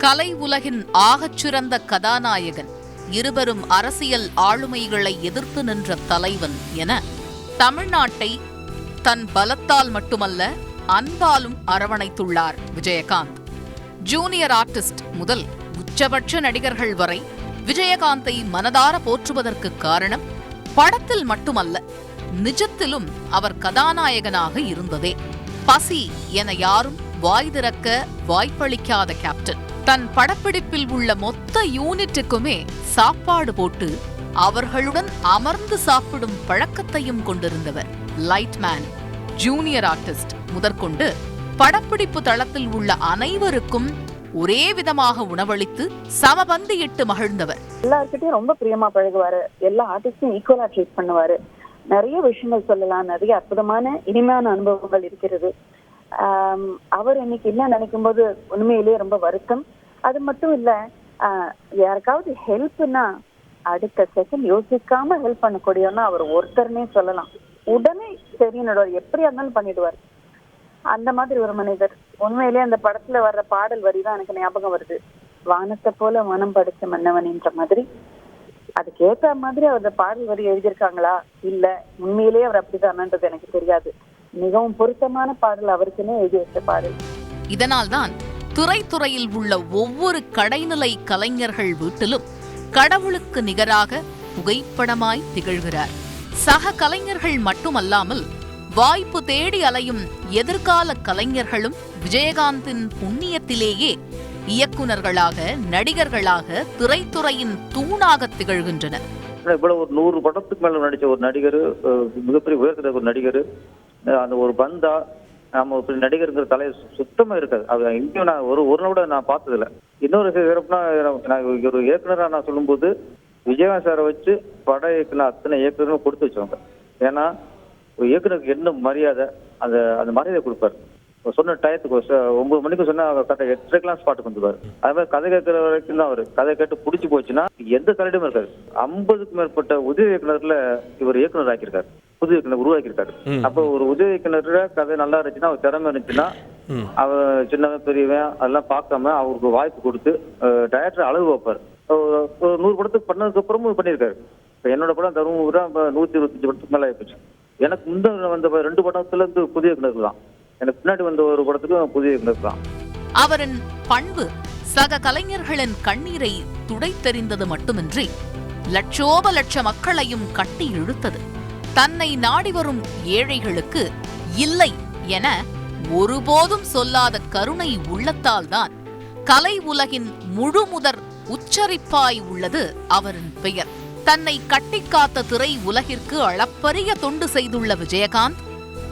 கலை உலகின் ஆகச்சிறந்த கதாநாயகன் இருவரும் அரசியல் ஆளுமைகளை எதிர்த்து நின்ற தலைவன் என தமிழ்நாட்டை தன் பலத்தால் மட்டுமல்ல அன்பாலும் அரவணைத்துள்ளார் விஜயகாந்த். ஜூனியர் ஆர்டிஸ்ட் முதல் உச்சபட்ச நடிகர்கள் வரை விஜயகாந்தை மனதார போற்றுவதற்கு காரணம் படத்தில் மட்டுமல்ல நிஜத்திலும் அவர் கதாநாயகனாக இருந்ததே. பசி என யாரும் வாய் திறக்க வாய்ப்பளிக்காத கேப்டன் தன் படப்பிடிப்பில் உள்ள மொத்த யூனிட்டுக்குமே சாப்பாடு போட்டு அவர்களுடன் அமர்ந்து சாப்பிடும் பழக்கத்தையும் கொண்டிருந்தவர். லைட்மேன் ஜூனியர் ஆர்டிஸ்ட் முதற்கொண்டு படப்பிடிப்பு தளத்தில் உள்ள அனைவருக்கும் ஒரே விதமாக உணவளித்து சமபந்தியிட்டு மகிழ்ந்தவர். எல்லார்கிட்டயும் ரொம்ப பிரியமா பழகுவாரு. எல்லா ஆர்டிஸ்டும் ஈக்குவலா ட்ரீட் பண்ணுவாரு. நிறைய விஷயங்கள் சொல்லலாம். நிறைய அற்புதமான இனிமையான அனுபவங்கள் இருக்கிறது. அவர் இன்னைக்கு என்ன நினைக்கும் போது உண்மையிலேயே ரொம்ப வருத்தம். அது மட்டும் இல்ல ஆஹ், யாருக்காவது ஹெல்ப்னா அடுத்த செகண்ட் யோசிக்காம ஹெல்ப் பண்ணக்கூடியவனா அவர் ஒருத்தர்னே சொல்லலாம். உடனே சரி எப்படியா இருந்தாலும் பண்ணிடுவார். அந்த மாதிரி ஒரு மனிதர். உண்மையிலேயே அந்த படத்துல வர்ற பாடல் வரி தான் எனக்கு ஞாபகம் வருது. வானத்தை போல மனம் படிச்ச மன்னவன்ன்ற மாதிரி. அதுக்கு ஏத்த மாதிரி அவர் பாடல் வரி எழுதியிருக்காங்களா? இல்ல உண்மையிலேயே அவர் அப்படிதானன்றது எனக்கு தெரியாது. மிகவும் பொருத்தமான பாடல் அவருக்குன்னே எழுதி வச்ச பாடல். இதனால்தான் துறைத்துறையில் உள்ள ஒவ்வொரு கடைநிலை கலைஞர்கள் வீட்டிலும் கடவுளுக்கு நிகராக புகைப்படமாய் திகழ்கிறார். சக கலைஞர்கள் மட்டுமல்லாமல் வாய்ப்பு தேடி அலையும் எதிர்கால கலைஞர்களும் விஜயகாந்தின் புண்ணியத்திலேயே இயக்குனர்களாக நடிகர்களாக திரைத்துறையின் தூணாக திகழ்கின்றனர். இவ்வளவு ஒரு நூறு படத்துக்கு மேல நடிச்ச ஒரு நடிகர் மிகப்பெரிய உயர்ந்த ஒரு நடிகர் அந்த ஒரு பந்தா நம்ம இப்படி நடிகருங்கிற தலை சுத்தமா இருக்காது. அது எங்கேயும் நான் ஒரு ஒரு நாள் கூட நான் பார்த்தது இன்னொரு சிறப்புனா நான் ஒரு இயக்குனரா நான் சொல்லும்போது விஜயகாந்த் சாரை வச்சு பட இயக்குனர் அத்தனை இயக்குனரும் கொடுத்து வச்சவங்க. ஏன்னா ஒரு இயக்குனருக்கு என்ன மரியாதை அந்த அந்த மரியாதை கொடுப்பாரு. சொன்ன டயத்துக்கு ஒரு ஒன்பது மணிக்கு சொன்னா அவர் கரெக்டாக எட்டரைக்கெல்லாம் ஸ்பாட்டுக்கு வந்துருவாரு. அதே மாதிரி கதை கேட்குற வரைக்கும் தான் அவர். கதை கேட்டு பிடிச்சி போச்சுன்னா எந்த தலையிடமும் இருக்காரு ஐம்பதுக்கும் மேற்பட்ட உதவி இயக்குனர்ல இவர் இயக்குனர் ஆக்கியிருக்காரு. புது இயக்குனர் உருவாக்கியிருக்காரு. அப்போ ஒரு உதவி இயக்குனர்ல கதை நல்லா இருந்துச்சுன்னா அவர் திறமை இருந்துச்சுன்னா அவர் சின்னவன் பெரியவன் அதெல்லாம் பார்க்காம அவருக்கு வாய்ப்பு கொடுத்து டைரக்டர் அளவு வைப்பார் ஒரு- நூறு படத்துக்கு பண்ணதுக்கு அப்புறமும் பண்ணியிருக்காரு. இப்போ என்னோட படம் தருமபுரம் இப்போ நூத்தி இருபத்தஞ்சு படத்துக்கு மேலே ஆயிப்போச்சு. எனக்கு முந்தின வந்த ரெண்டு படத்துல இருந்து புதிய இயக்குனர் தான். எனக்கு பின்னாடி வந்த ஒரு படத்துக்கு புதிய இயக்குனர் தான். அவரின் பண்பு சக கலைஞர்களின் கண்ணீரை துடைத்தெறிந்தது மட்டுமின்றி லட்சோப லட்ச மக்களையும் கட்டி இழுத்தது. தன்னை நாடி வரும் ஏழைகளுக்கு இல்லை என ஒருபோதும் சொல்லாத கருணை உள்ளத்தால்தான் கலை உலகின் முழுமுதற் உச்சரிப்பாய் உள்ளது அவரின் பெயர். தன்னை கட்டிக்காத்த திரை உலகிற்கு அளப்பரிய தொண்டு செய்துள்ள விஜயகாந்த்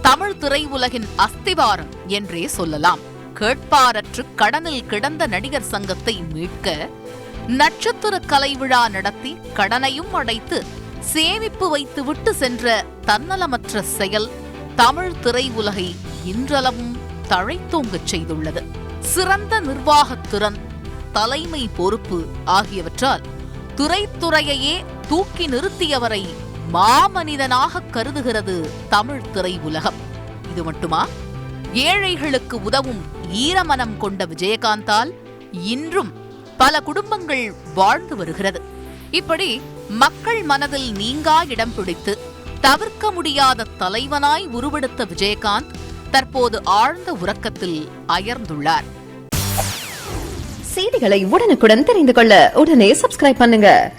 தமிழ் திரை உலகின் அஸ்திவாரம் என்றே சொல்லலாம். கேட்பாரற்று கடனில் கிடந்த நடிகர் சங்கத்தை மீட்க நட்சத்திர கலை விழா நடத்தி கடனையும் அடைத்து சேமிப்பு வைத்து விட்டு சென்ற தன்னலமற்ற செயல் தமிழ் திரை உலகை இன்றளவும் தழைத்தோங்கச் செய்துள்ளது. சிறந்த நிர்வாகத்திறன் தலைமை பொறுப்பு ஆகியவற்றால் துறைத்துறையையே தூக்கி நிறுத்தியவரை மாமனிதனாக கருதுகிறது தமிழ் திரை உலகம் இது மட்டுமா? ஏழைகளுக்கு உதவும் ஈரமனம் கொண்ட விஜயகாந்தால் இன்றும் பல குடும்பங்கள் வாழ்ந்து வருகிறது. இப்படி மக்கள் மனதில் நீங்கா இடம் பிடித்து தவிர்க்க முடியாத தலைவனாய் உருவெடுத்த விஜயகாந்த் தற்போது ஆழ்ந்த உறக்கத்தில் அயர்ந்துள்ளார். செய்திகளை உடனுக்குடன் தெரிந்து கொள்ள உடனே சப்ஸ்கிரைப் பண்ணுங்க.